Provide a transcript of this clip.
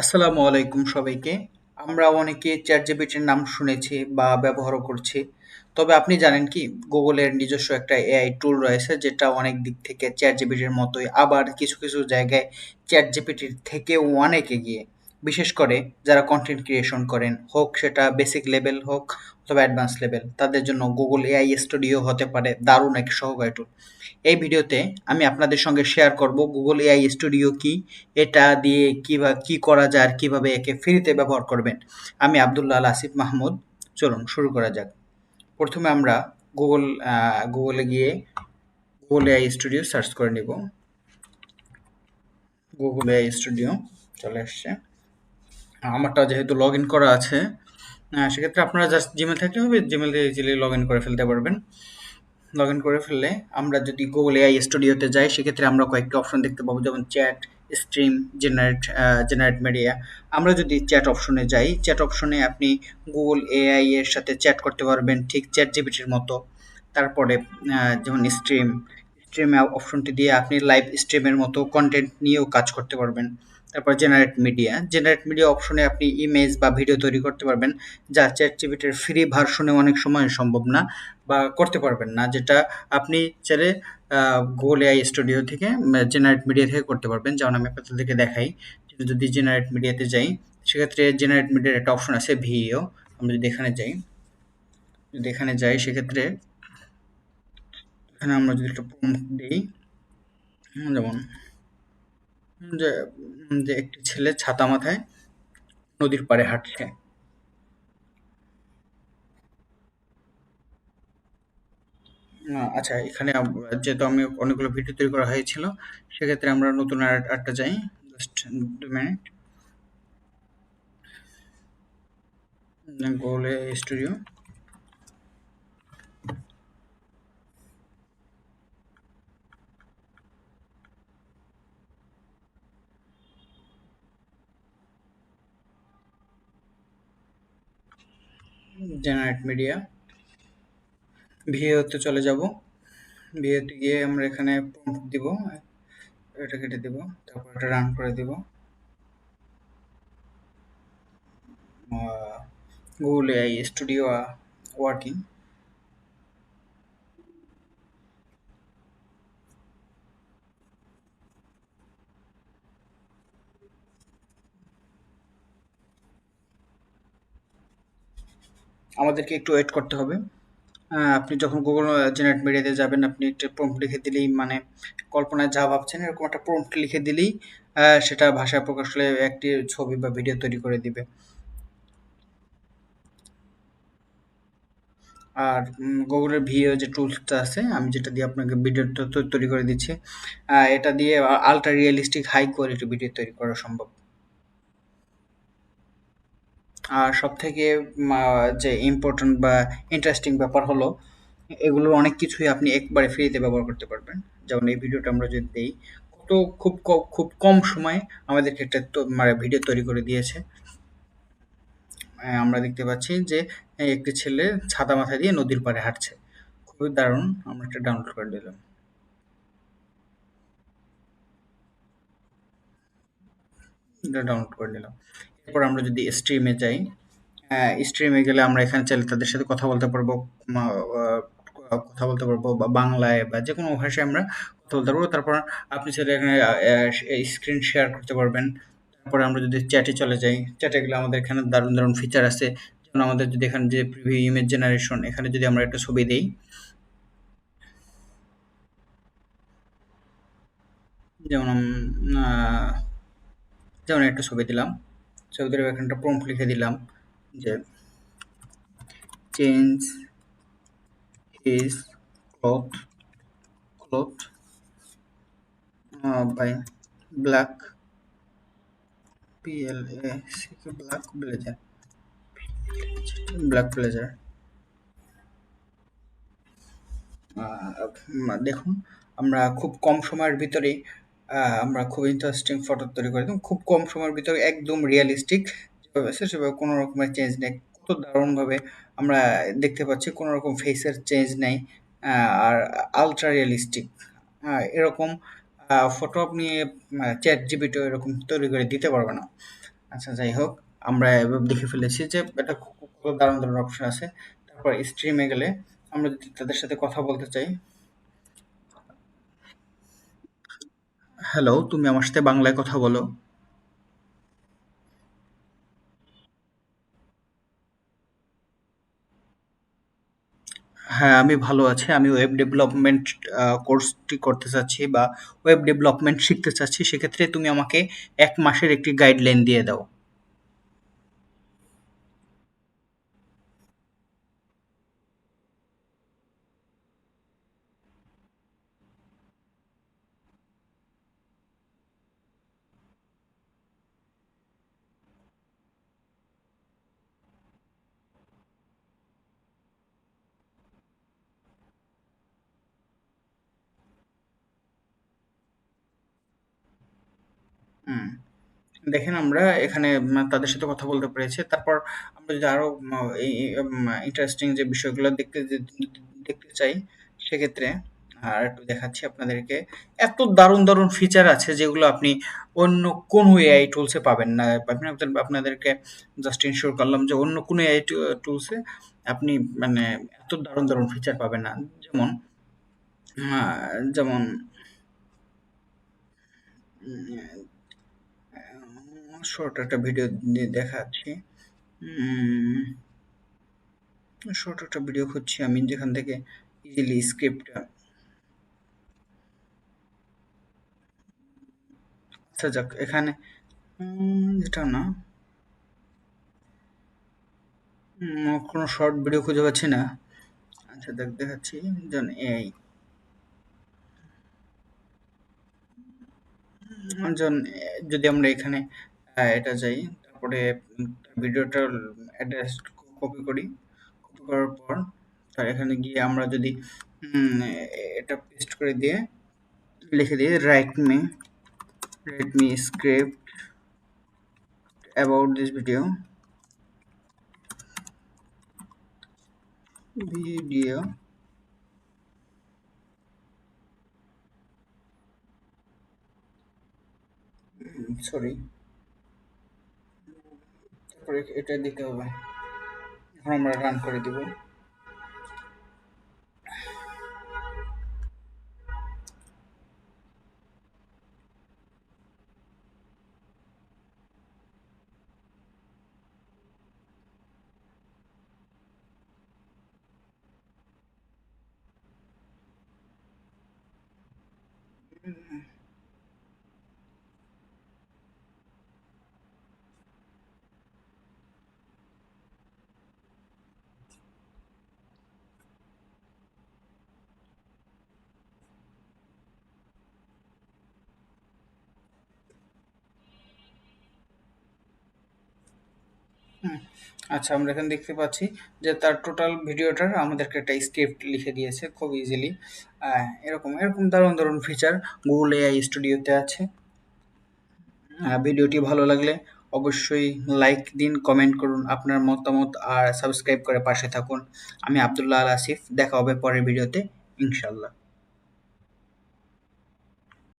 আসসালামু আলাইকুম সবাইকে। আমরা অনেকে চ্যাট জিপিটির নাম শুনেছি বা ব্যবহারও করছি। তবে আপনি জানেন কি গুগলের নিজস্ব একটা এআই টুল রয়েছে যেটা অনেক দিক থেকে চ্যাট জিপিটির মতোই আবার কিছু, কিছু জায়গায় চ্যাট জিপিটির থেকেও অনেক এগিয়ে। বিশেষ করে যারা কন্টেন্ট ক্রিয়েশন করেন, হোক সেটা বেসিক লেভেল হোক অথবা অ্যাডভান্স লেভেল, তাদের জন্য গুগল এআই স্টুডিও হতে পারে দারুণ এক সহকারী টুল। এই ভিডিওতে আমি আপনাদের সঙ্গে শেয়ার করব গুগল এআই স্টুডিও কি, এটা দিয়ে কিভা কী করা যায় আর কীভাবে একে ফ্রিতে ব্যবহার করবেন। আমি আব্দুল্লাহ আসিফ মাহমুদ। চলুন শুরু করা যাক। প্রথমে আমরা গুগল গুগলে গিয়ে গুগল এআই স্টুডিও সার্চ করে নিব। গুগল এআই স্টুডিও চলে আসছে। আমারটা যেহেতু লগ ইন করা আছে, সেক্ষেত্রে আপনারা জাস্ট জিমেল থাকলে হবে, জিমেল দিয়ে ইজিলি লগ ইন করে ফেলতে পারবেন। লগ ইন করে ফেললে আমরা যদি গুগল এআই স্টুডিওতে যাই সেক্ষেত্রে আমরা কয়েকটি অপশন দেখতে পাবো যেমন chat, stream, generate generate media. আমরা যদি চ্যাট অপশনে যাই, চ্যাট অপশনে আপনি গুগল এআই এর সাথে চ্যাট করতে পারবেন ঠিক ChatGPT-র মতো। তারপরে যেমন স্ট্রিম, স্ট্রিম অপশনটি দিয়ে আপনি লাইভ স্ট্রিমের মতো কন্টেন্ট নিয়েও কাজ করতে পারবেন। তারপর জেনারেট মিডিয়া, জেনারেট মিডিয়া অপশনে আপনি ইমেজ বা ভিডিও তৈরি করতে পারবেন যা ChatGPT-র ফ্রি ভার্সনে অনেক সময় সম্ভব না বা করতে পারবেন না। যেটা আপনি চাইলে গুগল এআই স্টুডিও থেকে জেনারেট মিডিয়া থেকে করতে পারবেন। যেমন আমি আপনাদেরকে দেখাই। যদি জেনারেট মিডিয়াতে যাই, সেক্ষেত্রে জেনারেট মিডিয়ার একটা অপশন আছে ভিইও। আমরা যদি এখানে যাই যদি এখানে যাই সেক্ষেত্রে এখানে আমরা যদি একটা প্রম্পট দেই যেমন যে যে একটি ছেলে ছাতা মাথায় নদীর পাড়ে হাঁটছে। আচ্ছা এখানে যেহেতু আমি অনেকগুলো ভিডিও তৈরি করা হয়েছিল, সেক্ষেত্রে আমরা নতুন আরেকটা যাই। Just ২ minute. AI studio. Generate media. ভিএতে চলে যাব। ভিএতে গিয়ে আমরা এখানে প্রম্পট দিব। এটা কেটে দিব। তারপর এটা রান করে দিব। Google AI studio working. আমাদেরকে একটু ওয়েট করতে হবে। আপনি যখন গুগল জেনারেট মিডিয়াতে যাবেন, আপনি একটা প্রম্পট লিখে দিলেই মানে কল্পনায় যা ভাবছেন এরকম একটা প্রম্পট লিখে দিলেই সেটা ভাষায় প্রকাশ হলে একটি ছবি বা ভিডিও তৈরি করে দিবে। আর গুগলের ভিও যে টুলসটা আছে, আমি যেটা দিয়ে আপনাকে ভিডিওটা তো তৈরি করে দিচ্ছি। এটা দিয়ে ultra realistic high quality video তৈরি করা সম্ভব। আর সবথেকে যে ইম্পোর্টেন্ট বা ইন্টারেস্টিং ব্যাপার হলো, এগুলোর অনেক কিছুই আপনি একবারে ফ্রিতে ব্যবহার করতে পারবেন। যেমন এই ভিডিওটা আমরা যদি দিই কত খুব খুব কম সময়ে আমাদেরকে একটা মানে ভিডিও তৈরি করে দিয়েছে। আমরা দেখতে পাচ্ছি যে একটি ছেলে ছাতা মাথায় দিয়ে নদীর পাড়ে হাঁটছে। খুবই দারুণ! আমরা এটা ডাউনলোড করে দিলাম ডাউনলোড করে নিলাম। এরপর আমরা যদি স্ট্রিমে যাই, স্ট্রিমে গেলে আমরা এখানে চাইলে তাদের সাথে কথা বলতে পারব। কথা বলতে পারব বা বাংলায় বা যেকোনো ভাষায় আমরা কথা বলতে পারব। তারপর আপনি চাইলে এখানে স্ক্রিন শেয়ার করতে পারবেন। তারপরে আমরা যদি চ্যাটে চলে যাই, চ্যাটে গেলে আমাদের এখানে দারুণ, দারুণ ফিচার আছে। যেমন আমাদের যদি এখানে যে প্রিভিউ ইমেজ জেনারেশন এখানে যদি আমরা একটা ছবি দিই যেমন যেমন একটা ছবি দিলাম। ছবি দিলে এখানে প্রম্পট লিখে দিলাম যে change his cloth cloth by black পিএলএসিকে black blazer black blazer. দেখুন, আমরা খুব কম সময়ের ভিতরেই আ আমরা খুব ইন্টারেস্টিং ফটো তৈরি করে দিলাম। খুব কম সময়ের ভিতরে একদম রিয়ালিস্টিক আছে, সেভাবে কোনো রকমের চেঞ্জ নেই। কত দারুণভাবে আমরা দেখতে পাচ্ছি, কোনো রকম ফেসের চেঞ্জ নেই। আর আলট্রা রিয়ালিস্টিক। এরকম ফটো আপনি চ্যাট ChatGPT ও এরকম তৈরি করে দিতে পারবে না। আচ্ছা যাই হোক, আমরা এভাবে দেখে ফেলেছি যে এটা খুব দারুণ দারুণ অপশন আছে তারপর স্ট্রিমে গেলে আমরা যদি তাদের সাথে কথা বলতে চাই হ্যালো তুমি আমার সাথে বাংলায় কথা বলো। হ্যাঁ আমি ভালো আছি। আমি ওয়েব ডেভেলপমেন্ট কোর্সটি করতে চাচ্ছি বা ওয়েব ডেভেলপমেন্ট শিখতে চাচ্ছি। সেক্ষেত্রে তুমি আমাকে এক মাসের একটি গাইডলাইন দিয়ে দাও। হুম। দেখেন আমরা এখানে তাদের সাথে কথা বলতে পেরেছি। তারপর আমরা যদি আরও এই ইন্টারেস্টিং যে বিষয়গুলো দেখতে দেখতে চাই, সেক্ষেত্রে আর একটু দেখাচ্ছি আপনাদেরকে। এত দারুণ দারুণ ফিচার আছে যেগুলো আপনি অন্য কোন এআই টুলসে পাবেন না। আপনি আপনাদের- আপনাদেরকে জাস্ট ইনশিওর করলাম যে অন্য কোনো এআই টুলসে আপনি মানে এত দারুণ দারুণ ফিচার পাবেন না। যেমন যেমন শর্ট একটা ভিডিও দেখাচ্ছি। শর্ট একটা ভিডিও খুঁজছি আমি যেখান থেকে ইজিলি স্ক্রিপ্টটা আচ্ছা যাক, এখানে এটা না। কোনো শর্ট ভিডিও খুঁজে পাচ্ছি না। আচ্ছা দেখ, দেখাচ্ছি যেন এআই যদি আমরা এখানে আহ, এটা যাই তারপরে ভিডিওটার অ্যাড্রেস কপি করি। কপি করার পর তার এখানে গিয়ে আমরা যদি এটা পেস্ট করে দিয়ে লিখে দিই write me write me script about this video. Video sorry তারপরে এটা দিতে হবে। এখন আমরা রান করে দিব। হুম, আচ্ছা আমরা এখানে দেখতে পাচ্ছি যে তার টোটাল ভিডিওটার আমাদেরকে একটা স্ক্রিপ্ট লিখে দিয়েছে খুব ইজিলি এরকম এরকম দারুণ দারুণ ফিচার গুগল এআই স্টুডিওতে আছে। ভিডিওটি ভালো লাগলে অবশ্যই লাইক দিন কমেন্ট করুন আপনার মতামত আর সাবস্ক্রাইব করে পাশে থাকুন। আমি আবদুল্লাহ আল আসিফ দেখা হবে পরের ভিডিওতে ইনশাল্লাহ